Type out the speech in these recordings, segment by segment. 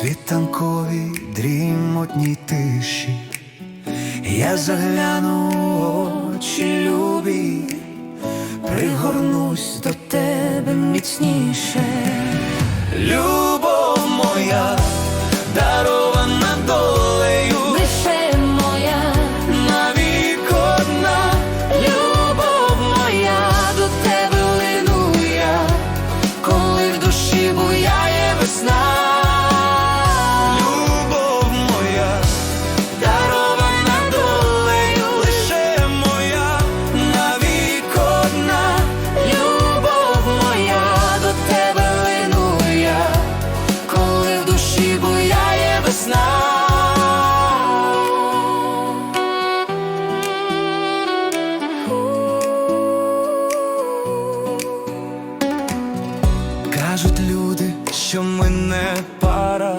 світанковій дрімотній тиші, я загляну очі любі, пригорнусь до тебе міцніше. Любов ми не пара,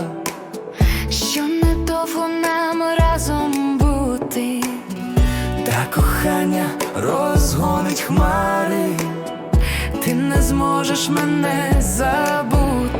Що недовго нам разом бути, та кохання розгонить хмари. ти не зможеш мене забути.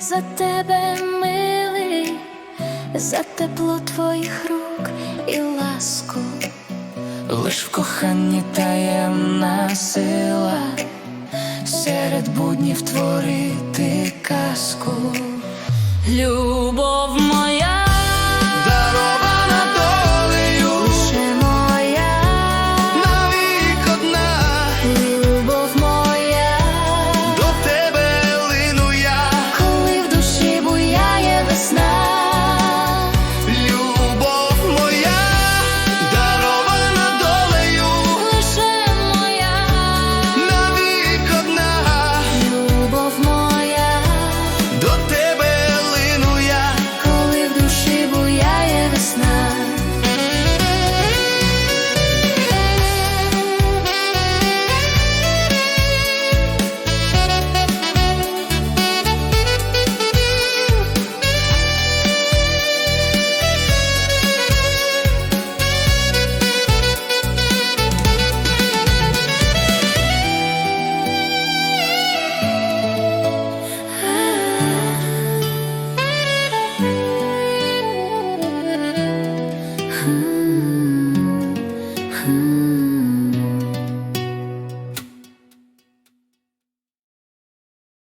За тебе, милий, за тепло твоїх рук і ласку. Лиш в коханні таємна сила, серед буднів творити казку. Любов.